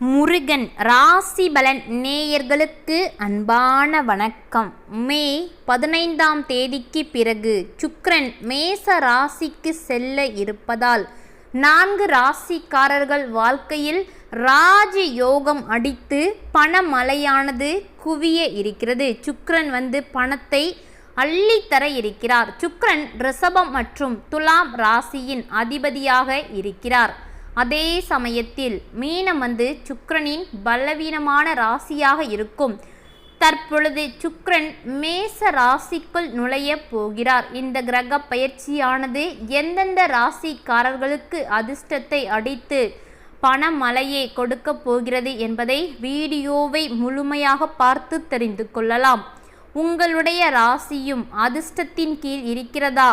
முருகன் ராசி பலன் நேயர்களுக்கு அன்பான வணக்கம். மே பதினைந்தாம் தேதிக்கு பிறகு சுக்ரன் மேச ராசிக்கு செல்ல இருப்பதால் நான்கு ராசிக்காரர்கள் வாழ்க்கையில் ராஜ யோகம் அடித்து பணமழையானது குவிய இருக்கிறது. சுக்ரன் வந்து பணத்தை அள்ளித்தர இருக்கிறார். சுக்ரன் ரிஷபம் மற்றும் துலாம் ராசியின் அதிபதியாக இருக்கிறார். அதே சமயத்தில் மீனம் வந்து சுக்கரனின் பலவீனமான ராசியாக இருக்கும். தற்பொழுது சுக்கரன் மேச ராசிக்குள் நுழைய போகிறார். இந்த கிரக பயிற்சியானது எந்தெந்த ராசிக்காரர்களுக்கு அதிர்ஷ்டத்தை அடித்து பணமலையை கொடுக்க போகிறது என்பதை வீடியோவை முழுமையாக பார்த்து தெரிந்து கொள்ளலாம். உங்களுடைய ராசியும் அதிர்ஷ்டத்தின் கீழ் இருக்கிறதா?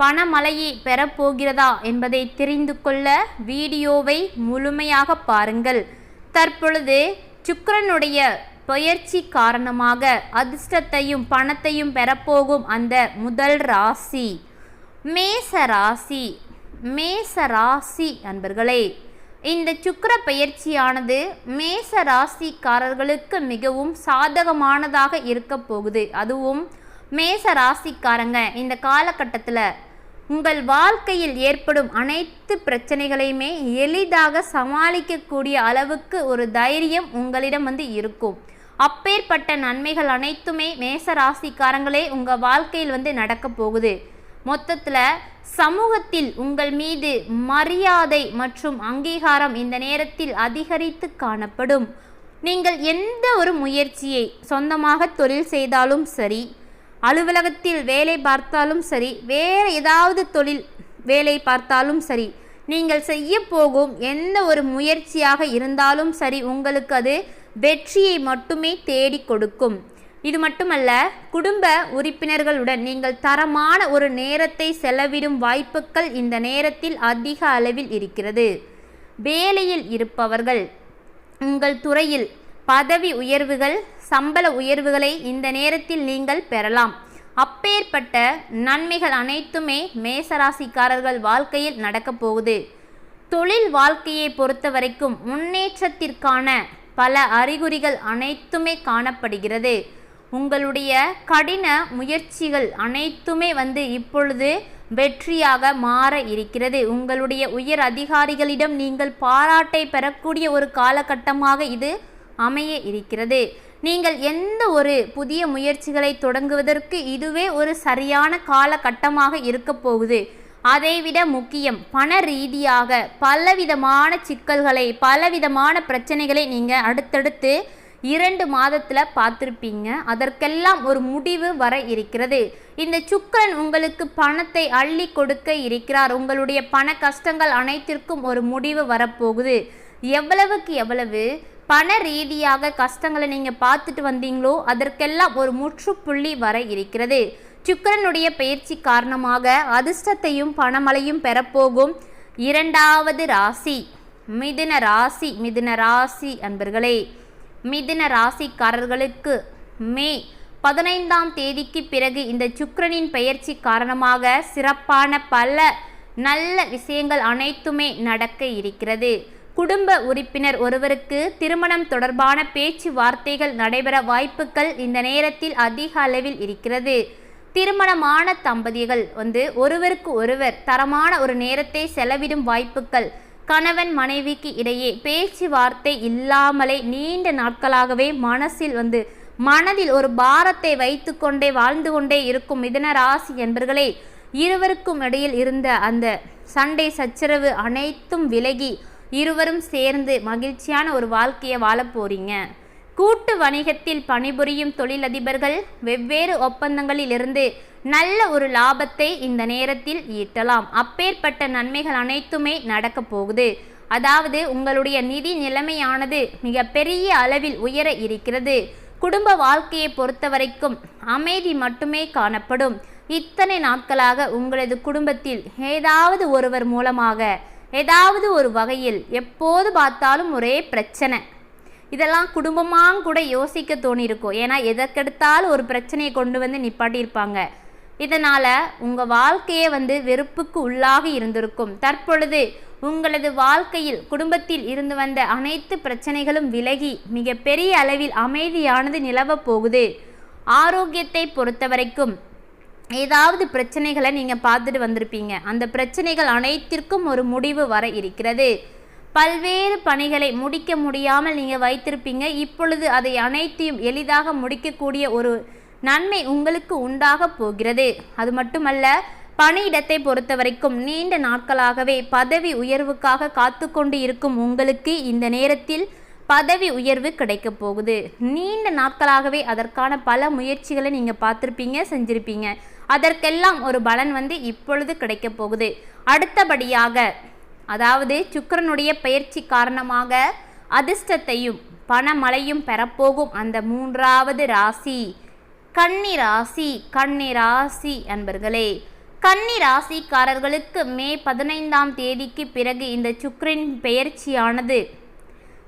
பணமழையை பெறப்போகிறதா என்பதை தெரிந்து கொள்ள வீடியோவை முழுமையாக பாருங்கள். தற்பொழுது சுக்கரனுடைய பயிற்சி காரணமாக அதிர்ஷ்டத்தையும் பணத்தையும் பெறப்போகும் அந்த முதல் ராசி. மேச ராசி மேச ராசி அன்பர்களே இந்த சுக்கர பயிற்சியானது மேச ராசிக்காரர்களுக்கு மிகவும் சாதகமானதாக இருக்க போகுது. அதுவும் மேச ராசிக்காரங்க இந்த காலகட்டத்தில் உங்கள் வாழ்க்கையில் ஏற்படும் அனைத்து பிரச்சனைகளையுமே எளிதாக சமாளிக்கக்கூடிய அளவுக்கு ஒரு தைரியம் உங்களிடம் வந்து இருக்கும். அப்பேற்பட்ட நன்மைகள் அனைத்துமே மேச ராசிக்காரங்களே உங்கள் வாழ்க்கையில் வந்து நடக்க போகுது. மொத்தத்தில் சமூகத்தில் உங்கள் மீது மரியாதை மற்றும் அங்கீகாரம் இந்த நேரத்தில் அதிகரித்து காணப்படும். நீங்கள் எந்த ஒரு முயற்சியை சொந்தமாக தொழில் செய்தாலும் சரி அலுவலகத்தில் வேலை பார்த்தாலும் சரி வேறு ஏதாவது தொழில் வேலை பார்த்தாலும் சரி நீங்கள் செய்ய போகும் எந்த ஒரு முயற்சியாக இருந்தாலும் சரி உங்களுக்கு அது வெற்றியை மட்டுமே தேடி கொடுக்கும். இது மட்டுமல்ல குடும்ப உறுப்பினர்களுடன் நீங்கள் தரமான ஒரு நேரத்தை செலவிடும் வாய்ப்புகள் இந்த நேரத்தில் அதிக அளவில் இருக்கிறது. வேலையில் இருப்பவர்கள் உங்கள் துறையில் பதவி உயர்வுகள் சம்பள உயர்வுகளை இந்த நேரத்தில் நீங்கள் பெறலாம். அப்பேற்பட்ட நன்மைகள் அனைத்துமே மேசராசிக்காரர்கள் வாழ்க்கையில் நடக்கப் போகுது. தொழில் வாழ்க்கையை பொறுத்த வரைக்கும் முன்னேற்றத்திற்கான பல அறிகுறிகள் அனைத்துமே காணப்படுகிறது. உங்களுடைய கடின முயற்சிகள் அனைத்துமே வந்து இப்பொழுது வெற்றியாக மாற இருக்கிறது. உங்களுடைய உயர் அதிகாரிகளிடம் நீங்கள் பாராட்டை பெறக்கூடிய ஒரு காலகட்டமாக இது அமைய இருக்கிறது. நீங்கள் எந்த ஒரு புதிய முயற்சிகளை தொடங்குவதற்கு இதுவே ஒரு சரியான காலகட்டமாக இருக்கப் போகுது. அதைவிட முக்கியம் பண ரீதியாக பலவிதமான சிக்கல்களை பலவிதமான பிரச்சனைகளை நீங்கள் அடுத்தடுத்து இரண்டு மாதத்தில் பார்த்துருப்பீங்க. அதற்கெல்லாம் ஒரு முடிவு வர இருக்கிறது. இந்த சுக்கரன் உங்களுக்கு பணத்தை அள்ளி கொடுக்க இருக்கிறார். உங்களுடைய பண கஷ்டங்கள் அனைத்திற்கும் ஒரு முடிவு வரப்போகுது. எவ்வளவுக்கு எவ்வளவு? பண ரீதியாக கஷ்டங்களை நீங்கள் பார்த்துட்டு வந்தீங்களோ அதற்கெல்லாம் ஒரு முற்றுப்புள்ளி வர இருக்கிறது. சுக்கரனுடைய பயிற்சி காரணமாக அதிர்ஷ்டத்தையும் பணமழையும் பெறப்போகும் இரண்டாவது ராசி மிதுன ராசி மிதுன ராசி அன்பர்களே. மிதுன ராசிக்காரர்களுக்கு மே பதினைந்தாம் தேதிக்கு பிறகு இந்த சுக்கரனின் பயிற்சி காரணமாக சிறப்பான பல நல்ல விஷயங்கள் அனைத்துமே நடக்க இருக்கிறது. குடும்ப உறுப்பினர் ஒருவருக்கு திருமணம் தொடர்பான பேச்சுவார்த்தைகள் நடைபெற வாய்ப்புகள் இந்த நேரத்தில் அதிக அளவில் இருக்கிறது. திருமணமான தம்பதிகள் வந்து ஒருவருக்கு ஒருவர் தரமான ஒரு நேரத்தை செலவிடும் வாய்ப்புகள். கணவன் மனைவிக்கு இடையே பேச்சுவார்த்தை இல்லாமலே நீண்ட நாட்களாகவே மனசில் வந்து மனதில் ஒரு பாரத்தை வைத்து கொண்டே வாழ்ந்து கொண்டே இருக்கும் மிதன ராசி என்பர்களே இருவருக்கும் இடையில் இருந்த அந்த சண்டை சச்சரவு அனைத்தும் விலகி இருவரும் சேர்ந்து மகிழ்ச்சியான ஒரு வாழ்க்கையை வாழப் போறீங்க. கூட்டு வணிகத்தில் பணிபுரியும் தொழிலதிபர்கள் வெவ்வேறு ஒப்பந்தங்களிலிருந்து நல்ல ஒரு லாபத்தை இந்த நேரத்தில் ஈட்டலாம். அப்பேற்பட்ட நன்மைகள் அனைத்துமே நடக்க போகுது. அதாவது உங்களுடைய நிதி நிலைமையானது மிக பெரிய அளவில் உயர இருக்கிறது. குடும்ப வாழ்க்கையை பொறுத்த வரைக்கும் அமைதி மட்டுமே காணப்படும். இத்தனை நாட்களாக உங்களது குடும்பத்தில் ஏதாவது ஒருவர் மூலமாக ஏதாவது ஒரு வகையில் எப்போது பார்த்தாலும் ஒரே பிரச்சனை. இதெல்லாம் குடும்பமாக கூட யோசிக்க தோணியிருக்கும் ஏன்னா எதற்கெடுத்தாலும் ஒரு பிரச்சனையை கொண்டு வந்து நிப்பாட்டியிருப்பாங்க. இதனால் உங்கள் வாழ்க்கையே வந்து வெறுப்புக்கு உள்ளாக இருந்திருக்கும். தற்பொழுது உங்களது வாழ்க்கையில் குடும்பத்தில் இருந்து வந்த அனைத்து பிரச்சனைகளும் விலகி மிக பெரிய அளவில் அமைதியானது நிலவப் போகுது. ஆரோக்கியத்தை பொறுத்தவரைக்கும் ஏதாவது பிரச்சனைகளை நீங்கள் பார்த்துட்டு வந்திருப்பீங்க. அந்த பிரச்சனைகள் அனைத்திற்கும் ஒரு முடிவு வர இருக்கிறது. பல்வேறு பணிகளை முடிக்க முடியாமல் நீங்கள் வைத்திருப்பீங்க. இப்பொழுது அதை அனைத்தையும் எளிதாக முடிக்கக்கூடிய ஒரு நன்மை உங்களுக்கு உண்டாக போகிறது. அது மட்டுமல்ல பணியிடத்தை பொறுத்த வரைக்கும் நீண்ட நாட்களாகவே பதவி உயர்வுக்காக காத்து கொண்டு இருக்கும் உங்களுக்கு இந்த நேரத்தில் பதவி உயர்வு கிடைக்க போகுது. நீண்ட நாட்களாகவே அதற்கான பல முயற்சிகளை நீங்கள் பார்த்துருப்பீங்க செஞ்சுருப்பீங்க. அதற்கெல்லாம் ஒரு பலன் வந்து இப்பொழுது கிடைக்கப் போகுது. அடுத்தபடியாக அதாவது சுக்கரனுடைய பயிற்சி காரணமாக அதிர்ஷ்டத்தையும் பணமழையும் பெறப்போகும் அந்த மூன்றாவது ராசி. கன்னி ராசி கன்னி ராசி அன்பர்களே. கன்னி ராசிக்காரர்களுக்கு மே பதினைந்தாம் தேதிக்கு பிறகு இந்த சுக்கரின் பெயர்ச்சியானது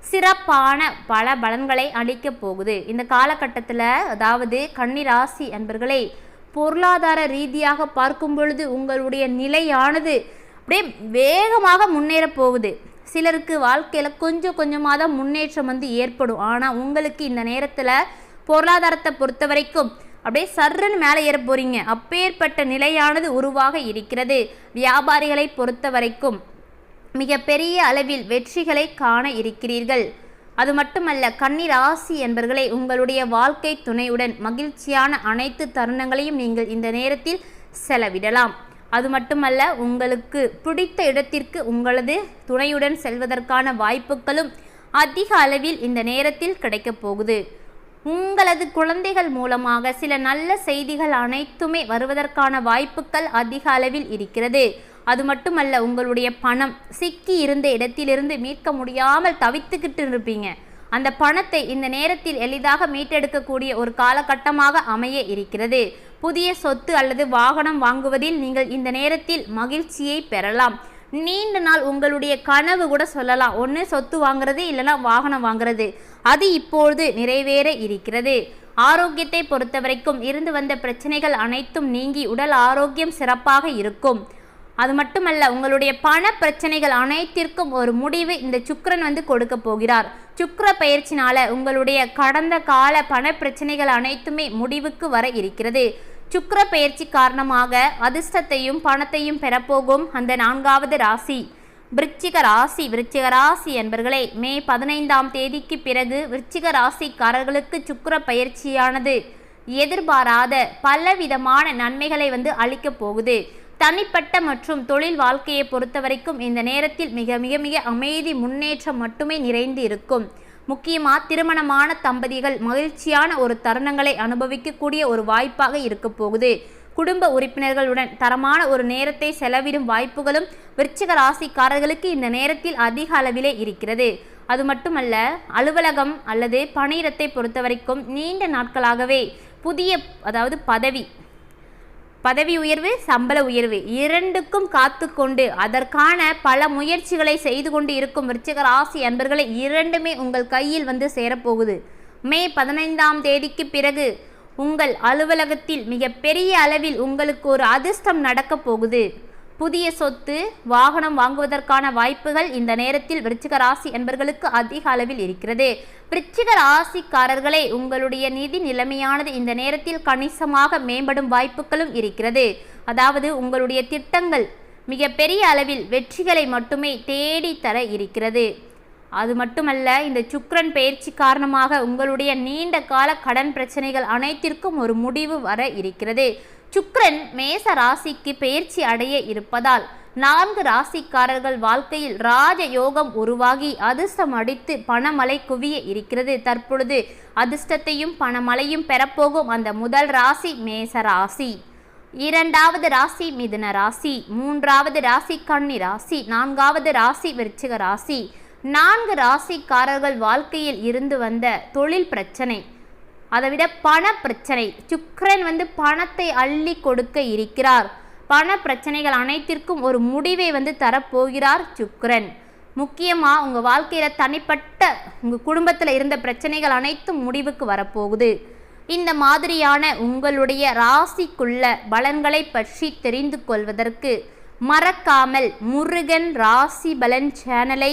சிறப்பான பல பலன்களை அளிக்கப் போகுது. இந்த காலகட்டத்தில் அதாவது கன்னி ராசி அன்பர்களே பொருளாதார ரீதியாக பார்க்கும் பொழுது உங்களுடைய நிலையானது அப்படியே வேகமாக முன்னேற போகுது. சிலருக்கு வாழ்க்கையில் கொஞ்சம் கொஞ்சமாக தான் முன்னேற்றம் வந்து ஏற்படும். ஆனால் உங்களுக்கு இந்த நேரத்தில் பொருளாதாரத்தை பொறுத்த வரைக்கும் அப்படியே சர்றன்னு மேலே ஏற போகிறீங்க அப்பேற்பட்ட நிலையானது உருவாக இருக்கிறது. வியாபாரிகளை பொறுத்த வரைக்கும் மிகப்பெரிய அளவில் வெற்றிகளை காண இருக்கிறீர்கள். அது மட்டுமல்ல கண்ணீர் ராசி என்பர்களே உங்களுடைய வாழ்க்கை துணையுடன் மகிழ்ச்சியான அனைத்து தருணங்களையும் நீங்கள் இந்த நேரத்தில் செலவிடலாம். அது மட்டுமல்ல உங்களுக்கு பிடித்த இடத்திற்கு உங்களது துணையுடன் செல்வதற்கான வாய்ப்புகளும் அதிக அளவில் இந்த நேரத்தில் கிடைக்கப் போகுது. உங்களது குழந்தைகள் மூலமாக சில நல்ல செய்திகள் அனைத்துமே வருவதற்கான வாய்ப்புகள் அதிக அளவில் இருக்கிறது. அது மட்டுமல்ல உங்களுடைய பணம் சிக்கி இருந்த இடத்திலிருந்து மீட்க முடியாமல் தவித்துக்கிட்டு இருப்பீங்க. அந்த பணத்தை இந்த நேரத்தில் எளிதாக மீட்டெடுக்கக்கூடிய ஒரு காலகட்டமாக அமைய இருக்கிறது. புதிய சொத்து அல்லது வாகனம் வாங்குவதில் நீங்கள் இந்த நேரத்தில் மகிழ்ச்சியை பெறலாம். நீண்ட நாள் உங்களுடைய கனவு கூட சொல்லலாம். ஒன்று சொத்து வாங்குறது இல்லைனா வாகனம் வாங்குறது. அது இப்பொழுது நிறைவேற இருக்கிறது. ஆரோக்கியத்தை பொறுத்தவரைக்கும் இருந்து வந்த பிரச்சனைகள் அனைத்தும் நீங்கி உடல் ஆரோக்கியம் சிறப்பாக இருக்கும். அது மட்டுமல்ல உங்களுடைய பண பிரச்சனைகள் அனைத்திற்கும் ஒரு முடிவு இந்த சுக்கரன் வந்து கொடுக்க போகிறார். சுக்கர பயிற்சினால உங்களுடைய கடந்த கால பண பிரச்சனைகள் அனைத்துமே முடிவுக்கு வர இருக்கிறது. சுக்கர பயிற்சி காரணமாக அதிர்ஷ்டத்தையும் பணத்தையும் பெறப்போகும் அந்த நான்காவது ராசி. விருச்சிக ராசி விருச்சிக ராசி என்பர்களே மே பதினைந்தாம் தேதிக்கு பிறகு விருச்சிக ராசிக்காரர்களுக்கு சுக்கர பயிற்சியானது எதிர்பாராத பலவிதமான நன்மைகளை வந்து அளிக்கப் போகுது. தனிப்பட்ட மற்றும் தொழில் வாழ்க்கையை பொறுத்தவரைக்கும் இந்த நேரத்தில் மிக மிக மிக அமைதி முன்னேற்றம் மட்டுமே நிறைந்து இருக்கும். முக்கியமாக திருமணமான தம்பதிகள் மகிழ்ச்சியான ஒரு தருணங்களை அனுபவிக்கக்கூடிய ஒரு வாய்ப்பாக இருக்க போகுது. குடும்ப உறுப்பினர்களுடன் தரமான ஒரு நேரத்தை செலவிடும் வாய்ப்புகளும் விருச்சிக ராசிக்காரர்களுக்கு இந்த நேரத்தில் அதிக அளவிலே இருக்கிறது. அது மட்டுமல்ல அலுவலகம் அல்லது பணியிடத்தை பொறுத்தவரைக்கும் நீண்ட நாட்களாகவே புதிய அதாவது பதவி பதவி உயர்வு சம்பள உயர்வு இரண்டுக்கும் காத்து கொண்டு அதற்கான பல முயற்சிகளை செய்து கொண்டு இருக்கும் விருச்சிக ராசி அன்பர்களை இரண்டுமே உங்கள் கையில் வந்து சேரப்போகுது. மே பதினைந்தாம் தேதிக்கு பிறகு உங்கள் அலுவலகத்தில் மிகப்பெரிய அளவில் உங்களுக்கு ஒரு அதிர்ஷ்டம் நடக்கப் போகுது. புதிய சொத்து வாகனம் வாங்குவதற்கான வாய்ப்புகள் இந்த நேரத்தில் விருச்சிக ராசி என்பர்களுக்கு அதிக அளவில் இருக்கிறது. விருச்சிக ராசிக்காரர்களே உங்களுடைய நிதி நிலைமையானது இந்த நேரத்தில் கணிசமாக மேம்படும் வாய்ப்புகளும் இருக்கிறது. அதாவது உங்களுடைய திட்டங்கள் மிகப்பெரிய அளவில் வெற்றிகளை மட்டுமே தேடித்தர தர இருக்கிறது. அது மட்டுமல்ல இந்த சுக்ரன் பயிற்சி காரணமாக உங்களுடைய நீண்ட கால கடன் பிரச்சனைகள் அனைத்திற்கும் ஒரு முடிவு வர இருக்கிறது. சுக்ரன் மேச ராசிக்கு பயிற்சி அடைய இருப்பதால் நான்கு ராசிக்காரர்கள் வாழ்க்கையில் ராஜ யோகம் உருவாகி அதிர்ஷ்டம் அடித்து பணமலை குவிய இருக்கிறது. தற்பொழுது அதிர்ஷ்டத்தையும் பணமலையும் பெறப்போகும் அந்த முதல் ராசி மேச ராசி. இரண்டாவது ராசி மிதுன ராசி மூன்றாவது ராசி கன்னி ராசி நான்காவது ராசி விருச்சிக ராசி. நான்கு ராசிக்காரர்கள் வாழ்க்கையில் இருந்து வந்த தொழில் பிரச்சனை. அதை விட பண பிரச்சனை. சுக்ரன் வந்து பணத்தை அள்ளி கொடுக்க இருக்கிறார். பண பிரச்சனைகள் அனைத்திற்கும் ஒரு முடிவை வந்து தரப்போகிறார் சுக்ரன் முக்கியமாக உங்கள் வாழ்க்கையில் தனிப்பட்ட உங்கள் குடும்பத்தில் இருந்த பிரச்சனைகள் அனைத்தும் முடிவுக்கு வரப்போகுது. இந்த மாதிரியான உங்களுடைய ராசிக்குள்ள பலன்களை பற்றி தெரிந்து கொள்வதற்கு மறக்காமல் முருகன் ராசி பலன் சேனலை